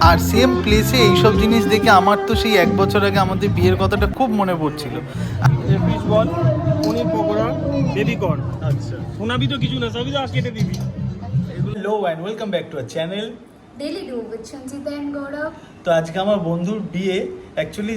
আর same প্লেসে এইসব জিনিস দেখে আমার তো সেই এক বছর আগে আমাদের বিয়ের কথাটা খুব মনে পড়ছিল। Fish ball paneer pakora baby corn আচ্ছা। শোনাবি তো কিছু না সবই তো দিবি। Hello and welcome back to our channel daily do with Sanchita and Gourav তো আজকে আমার বন্ধুর বিয়ে অ্যাকচুয়ালি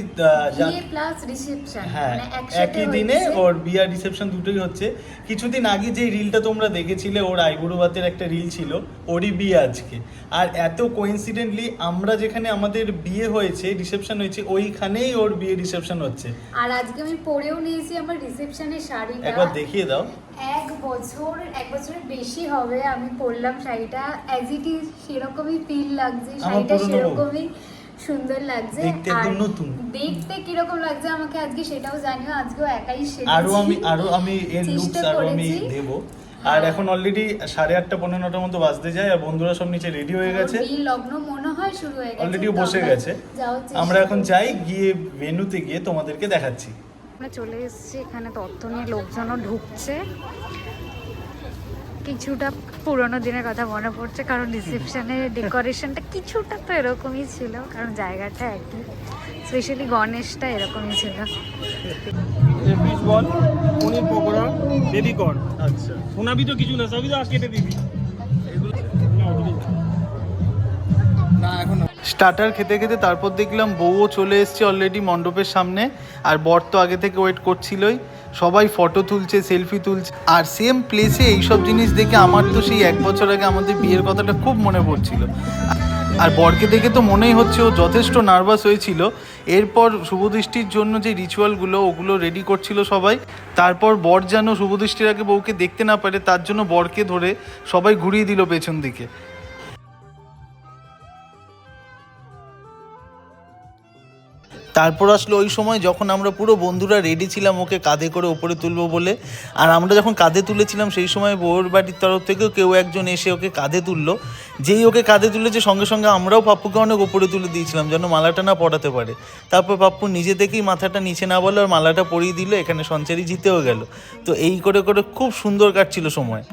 বিয়ে প্লাস রিসেপশন হ্যাঁ মানে একই দিনে। ওর বিয়ার রিসেপশন দুটোই হচ্ছে। কিছুদিন আগে যে রিলটা তোমরা দেখেছিলে ওর আইবুড়ো ভাতের একটা রিল ছিল ওরই বিয়ে আজকে। আর এত কোইন্সিডেন্টলি আমরা যেখানে আমাদের বিয়ে হয়েছে রিসেপশন হয়েছে ওইখানেই ওর বিয়ে রিসেপশন হচ্ছে। আর আজকে আমি পরেও নিয়েছি আমার রিসেপশনের শাড়িটা। একবার দেখিয়ে দাও। এক বছর এক বছরের বেশি হবে আমি পরলাম শাড়িটা। অ্যাজ ইট ইজ সেরকমই ফিল লাগছে শাড়িটা সেরকমই। সুন্দর লাগছে দেখতে একদম নতুন। দেখতে কীরকম লাগছে আমাকে আজকে সেটাও জানিও আজকেও একাই সেরেছি আরও আমি আরও আমি এর লুকস আরও আমি। দেবো হ্যাঁ। আর এখন অলরেডি সাড়ে আটটা পনেরো নটার মতো বাজতে যায় আর বন্ধুরা সব নিচে রেডি হয়ে গেছে লগ্ন মনে হয় শুরু হয়ে গেছে অলরেডি বসে আমরা গেছে আমরা এখন। যাই গিয়ে মেনুতে গিয়ে তোমাদেরকে দেখাচ্ছি আমরা চলে এসেছি এখানে তথ্য নিয়ে লোকজনও ঢুকছে কিছুটা পুরোনো দিনের কথা মনে পড়ছে কারণ রিসেপশনের ডেকোরেশনটা কিছুটা তো এরকমই ছিল কারণ জায়গাটা একই। স্পেশালি গণেশটা এরকমই ছিল। Fish ball paneer pakora baby corn আচ্ছা। শোনাবি তো কিছু না সবই তো আজ কেটে দিবি স্টার্টার খেতে খেতে তারপর দেখলাম বউও চলে এসছে অলরেডি মণ্ডপের সামনে, আর বর তো আগে থেকে ওয়েট করছিলই। সবাই ফটো তুলছে সেলফি তুলছে। আর সেম প্লেসে এইসব জিনিস দেখে আমার তো সেই এক বছর আগে আমাদের বিয়ের কথাটা খুব মনে পড়ছিল। আর বরকে দেখে তো মনেই হচ্ছে ও যথেষ্ট নার্ভাস হয়েছিল। এরপর শুভদৃষ্টির জন্য যে রিচুয়ালগুলো ওগুলো রেডি করছিল সবাই। তারপর বর যেন শুভদৃষ্টির আগে বউকে দেখতে না পারে, তার জন্য বরকে ধরে সবাই ঘুরিয়ে দিল পেছন দিকে। তারপর আসলো ওই সময় যখন আমরা পুরো বন্ধুরা রেডি ছিলাম ওকে কাঁধে করে ওপরে তুলবো বলে। আর আমরা যখন কাঁধে তুলেছিলাম, সেই সময় বউর বাড়ির তরফ থেকেও কেউ একজন এসে ওকে কাঁধে তুললো। যেই ওকে কাঁধে তুলেছে, সঙ্গে সঙ্গে আমরাও পাপ্পুকে অনেক ওপরে তুলে দিয়েছিলাম যেন মালাটা না পড়াতে পারে। তারপর পাপ্পু নিজে থেকেই মাথাটা নিচে না বলে আর মালাটা পরিয়ে দিল, এখানে সঞ্চারী জিতেও গেল। তো এই করে করে খুব সুন্দর কাটছিল সময়।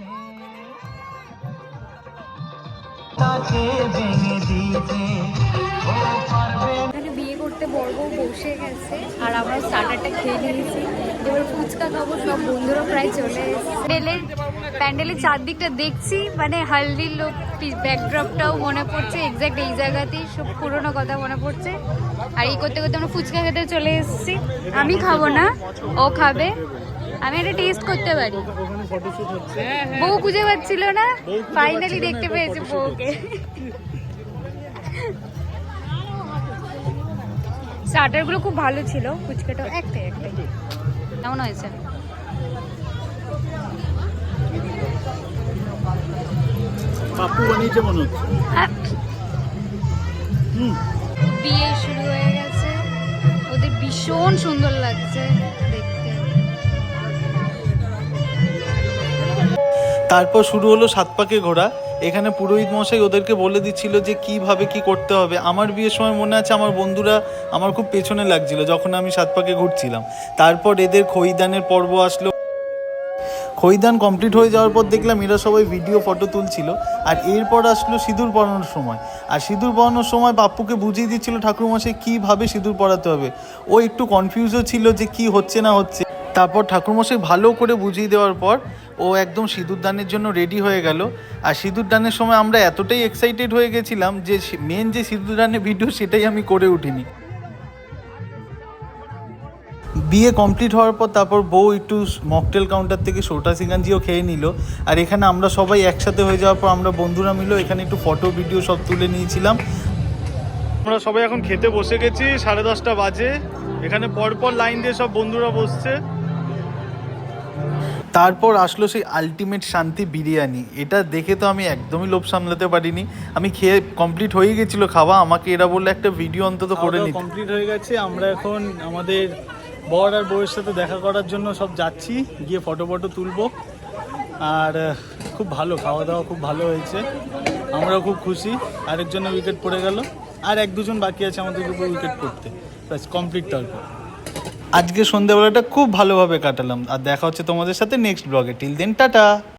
এখানে বিয়ে করতে বড় বউ বসে গেছে। আর আমরা স্টার্টারটা খেয়ে নিয়েছি। এবার ফুচকা খাব সব বন্ধুরা প্রায় চলে এসেছে। প্যান্ডেলের প্যান্ডেলের চারদিকটা দেখছি মানে হালদির লোক ব্যাকড্রপটাও মনে পড়ছে এক্স্যাক্ট এই জায়গাতেই সব পুরোনো কথা মনে পড়ছে। আর এই করতে করতে আমরা ফুচকা খেতে চলে এসেছি। আমি খাব না ও খাবে। আমি এটা টেস্ট করতে পারি। বউ খুঁজে পাচ্ছিল না। ফাইনালি দেখতে পেয়েছি বউকে। স্টার্টারগুলো খুব ভালো ছিল ফুচকাটা একটাই একটাই। কেমন হয়েছে? পাপু বানিয়েছে মনে হচ্ছে। আহ, বিয়ে শুরু হয়ে গেছে ওদের ভীষণ সুন্দর লাগছে। তারপর শুরু হলো সাত পাকে ঘোরা। এখানে পুরোহিত মশাই ওদেরকে বলে দিচ্ছিল যে কীভাবে কি করতে হবে। আমার বিয়ের সময় মনে আছে আমার বন্ধুরা আমার খুব পেছনে লাগছিল যখন আমি সাত পাকে ঘুরছিলাম। তারপর এদের খইদানের পর্ব আসলো। খইদান কমপ্লিট হয়ে যাওয়ার পর দেখলাম এরা সবাই ভিডিও, ফটো তুলছিল। আর এরপর আসলো সিঁদুর পরানোর সময়। আর সিঁদুর পরানোর সময় বাপ্পুকে বুঝিয়ে দিচ্ছিল ঠাকুরমশাই কীভাবে সিঁদুর পরাতে হবে। ও একটু কনফিউজও ছিল যে কি হচ্ছে না হচ্ছে। তারপর ঠাকুরমশাই ভালো করে বুঝিয়ে দেওয়ার পর ও একদম সিঁদুর দানের জন্য রেডি হয়ে গেল। আর সিঁদুর দানের সময় আমরা এতটাই এক্সাইটেড হয়ে গেছিলাম যে মেন যে সিঁদুর দানের ভিডিও সেটাই আমি করে উঠিনি। বিয়ে কমপ্লিট হওয়ার পর তারপর বউ একটু মকটেল কাউন্টার থেকে সোটা সিগাঞ্জিও খেয়ে নিল। আর এখানে আমরা সবাই একসাথে হয়ে যাওয়ার পর আমরা বন্ধুরা মিলো এখানে একটু ফটো ভিডিও সব তুলে নিয়েছিলাম। আমরা সবাই এখন খেতে বসে গেছি, সাড়ে দশটা বাজে। এখানে পরপর লাইন দিয়ে সব বন্ধুরা বসছে। তারপর আসলো সেই আলটিমেট শান্তি বিরিয়ানি। এটা দেখে তো আমি একদমই লোভ সামলাতে পারিনি। আমি খেয়ে কমপ্লিট হয়ে গেছিল খাওয়া আমাকে এরা বললে একটা ভিডিও অন্তত করে নিতে। কমপ্লিট হয়ে গেছে আমরা এখন আমাদের বর আর বউয়ের সাথে দেখা করার জন্য সব যাচ্ছি গিয়ে ফটো ফটো তুলবো। আর খুব ভালো খাওয়া দাওয়া খুব ভালো হয়েছে। আমরাও খুব খুশি আরেকজনের উইকেট পড়ে গেল। আর এক দুজন বাকি আছে আমাদের উপর উইকেট পড়তে ব্যাস কমপ্লিট তারপর। আজকে সন্ধ্যাবেলাটা খুব ভালোভাবে কাটালাম। আর দেখা হচ্ছে তোমাদের সাথে নেক্সট ব্লগে টিল দেন টাটা।